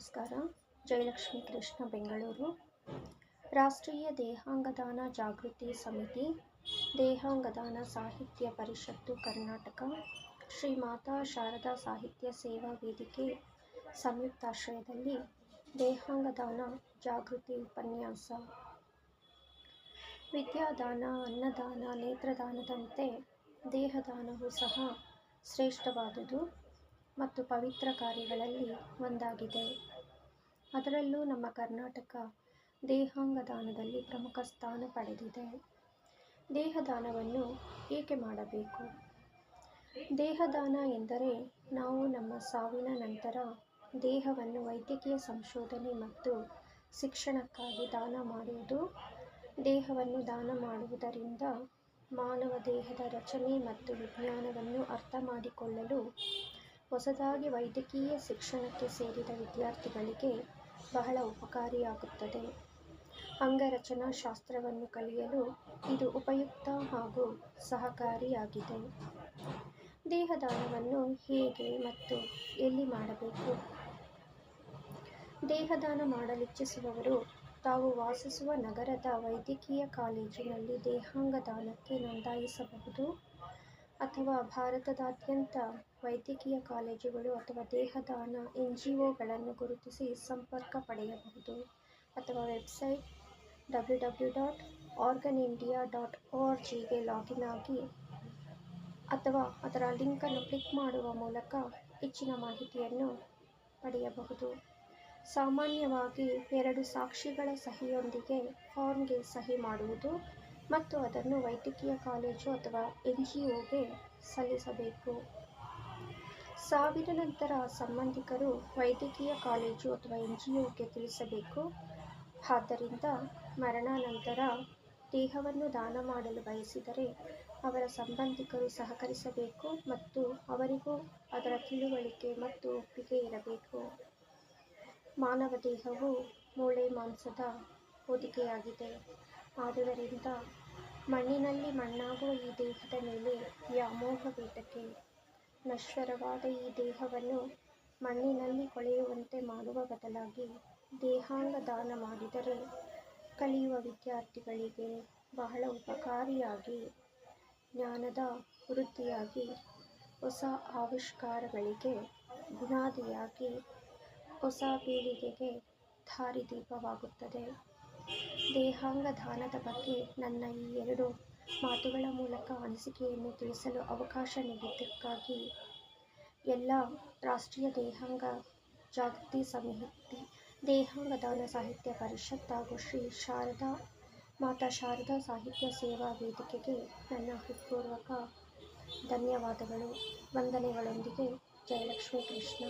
ನಮಸ್ಕಾರ. ಜಯಲಕ್ಷ್ಮಿ ಕೃಷ್ಣ, ಬೆಂಗಳೂರು. ರಾಷ್ಟ್ರೀಯ ದೇಹಾಂಗದಾನ ಜಾಗೃತಿ ಸಮಿತಿ, ದೇಹಾಂಗದಾನ ಸಾಹಿತ್ಯ ಪರಿಷತ್ತು ಕರ್ನಾಟಕ, ಶ್ರೀ ಮಾತಾ ಶಾರದಾ ಸಾಹಿತ್ಯ ಸೇವಾ ವೇದಿಕೆ ಸಂಯುಕ್ತಾಶ್ರಯದಲ್ಲಿ ದೇಹಾಂಗದಾನ ಜಾಗೃತಿ ಉಪನ್ಯಾಸ. ವಿದ್ಯಾದಾನ, ಅನ್ನದಾನ, ನೇತ್ರದಾನದಂತೆ ದೇಹದಾನವು ಸಹ ಶ್ರೇಷ್ಠವಾದುದು ಮತ್ತು ಪವಿತ್ರ ಕಾರ್ಯಗಳಲ್ಲಿ ಒಂದಾಗಿದೆ. ಅದರಲ್ಲೂ ನಮ್ಮ ಕರ್ನಾಟಕ ದೇಹಾಂಗದಾನದಲ್ಲಿ ಪ್ರಮುಖ ಸ್ಥಾನ ಪಡೆದಿದೆ. ದೇಹದಾನವನ್ನು ಏಕೆ ಮಾಡಬೇಕು? ದೇಹದಾನ ಎಂದರೆ ನಾವು ನಮ್ಮ ಸಾವಿನ ನಂತರ ದೇಹವನ್ನು ವೈದ್ಯಕೀಯ ಸಂಶೋಧನೆ ಮತ್ತು ಶಿಕ್ಷಣಕ್ಕಾಗಿ ದಾನ ಮಾಡುವುದು, ದೇಹವನ್ನು ದಾನ ಮಾಡುವುದರಿಂದ ಮಾನವ ದೇಹದ ರಚನೆ ಮತ್ತು ವಿಜ್ಞಾನವನ್ನು ಅರ್ಥ ಮಾಡಿಕೊಳ್ಳಲು ಹೊಸದಾಗಿ ವೈದ್ಯಕೀಯ ಶಿಕ್ಷಣಕ್ಕೆ ಸೇರಿದ ವಿದ್ಯಾರ್ಥಿಗಳಿಗೆ ಬಹಳ ಉಪಕಾರಿಯಾಗುತ್ತದೆ. ಅಂಗರಚನಾ ಶಾಸ್ತ್ರವನ್ನು ಕಲಿಯಲು ಇದು ಉಪಯುಕ್ತ ಹಾಗೂ ಸಹಕಾರಿಯಾಗಿದೆ. ದೇಹದಾನವನ್ನು ಹೇಗೆ ಮತ್ತು ಎಲ್ಲಿ ಮಾಡಬೇಕು? ದೇಹದಾನ ಮಾಡಲಿಚ್ಛಿಸುವವರು ತಾವು ವಾಸಿಸುವ ನಗರದ ವೈದ್ಯಕೀಯ ಕಾಲೇಜಿನಲ್ಲಿ ದೇಹಾಂಗ ದಾನಕ್ಕೆ ನೋಂದಾಯಿಸಬಹುದು. ಅಥವಾ ಭಾರತದಾದ್ಯಂತ ವೈದ್ಯಕೀಯ ಕಾಲೇಜುಗಳು ಅಥವಾ ದೇಹದಾನ ಎನ್ ಜಿ ಒಗಳನ್ನು ಗುರುತಿಸಿ ಸಂಪರ್ಕ ಪಡೆಯಬಹುದು ಅಥವಾ website W W dot organ India dot O R ಜಿಗೆ ಲಾಗಿನ್ ಆಗಿ ಅಥವಾ ಅದರ ಲಿಂಕನ್ನು ಕ್ಲಿಕ್ ಮಾಡುವ ಮೂಲಕ ಹೆಚ್ಚಿನ ಮಾಹಿತಿಯನ್ನು ಪಡೆಯಬಹುದು. ಸಾಮಾನ್ಯವಾಗಿ ಎರಡು ಸಾಕ್ಷಿಗಳ ಸಹಿಯೊಂದಿಗೆ ಫಾರ್ಮ್ಗೆ ಸಹಿ ಮಾಡುವುದು ಮತ್ತು ಅದನ್ನು ವೈದ್ಯಕೀಯ ಕಾಲೇಜು ಅಥವಾ ಎನ್ ಜಿ ಒಗೆ ಸಲ್ಲಿಸಬೇಕು. ಸಾವಿನ ನಂತರ ಸಂಬಂಧಿಕರು ವೈದ್ಯಕೀಯ ಕಾಲೇಜು ಅಥವಾ ಎನ್ ಜಿ ಒಗೆ ತಿಳಿಸಬೇಕು. ಆದ್ದರಿಂದ ಮರಣಾನಂತರ ದೇಹವನ್ನು ದಾನ ಮಾಡಲು ಬಯಸಿದರೆ ಅವರ ಸಂಬಂಧಿಕರು ಸಹಕರಿಸಬೇಕು ಮತ್ತು ಅವರಿಗೂ ಅದರ ತಿಳುವಳಿಕೆ ಮತ್ತು ಒಪ್ಪಿಗೆ ಇರಬೇಕು. ಮಾನವ ದೇಹವು ಮೂಳೆ ಮಾಂಸದ ಹೊದಿಕೆಯಾಗಿದೆ. ಆದುದರಿಂದ ಮಣ್ಣಿನಲ್ಲಿ ಮಣ್ಣಾಗುವ ಈ ದೇಹದ ಮೇಲೆ ವ್ಯಾಮೋಹವೇತಕ್ಕೆ ನಶ್ವರವಾದ ಈ ದೇಹವನ್ನು ಮಣ್ಣಿನಲ್ಲಿ ಕೊಳೆಯುವಂತೆ ಮಾಡುವ ಬದಲಾಗಿ ದೇಹಾಂಗ ದಾನ ಮಾಡಿದರೆ ಕಲಿಯುವ ವಿದ್ಯಾರ್ಥಿಗಳಿಗೆ ಬಹಳ ಉಪಕಾರಿಯಾಗಿ, ಜ್ಞಾನದ ವೃದ್ಧಿಯಾಗಿ, ಹೊಸ ಆವಿಷ್ಕಾರಗಳಿಗೆ ಬುನಾದಿಯಾಗಿ, ಹೊಸ ಪೀಳಿಗೆಗೆ ದಾರಿದೀಪವಾಗುತ್ತದೆ ದೇಹಾಂಗ ದಾನದ ಬಗ್ಗೆ ನನ್ನ ಈ ಎರಡು ಮಾತುಗಳ ಮೂಲಕ ಅನಿಸಿಕೆಯನ್ನು ತಿಳಿಸಲು ಅವಕಾಶ ನೀಡಿದ್ದಕ್ಕಾಗಿ ಎಲ್ಲ ರಾಷ್ಟ್ರೀಯ ದೇಹಾಂಗ ಜಾಗೃತಿ ಸಮಿತಿ ದೇಹಾಂಗ ದಾನ ಸಾಹಿತ್ಯ ಪರಿಷತ್ ಹಾಗೂ ಶ್ರೀ ಶಾರದಾ ಮಾತಾ ಶಾರದಾ ಸಾಹಿತ್ಯ ಸೇವಾ ವೇದಿಕೆಗೆ ನನ್ನ ಹೃತ್ಪೂರ್ವಕ ಧನ್ಯವಾದಗಳು. ವಂದನೆಗಳೊಂದಿಗೆ ಜಯಲಕ್ಷ್ಮಿ ಕೃಷ್ಣ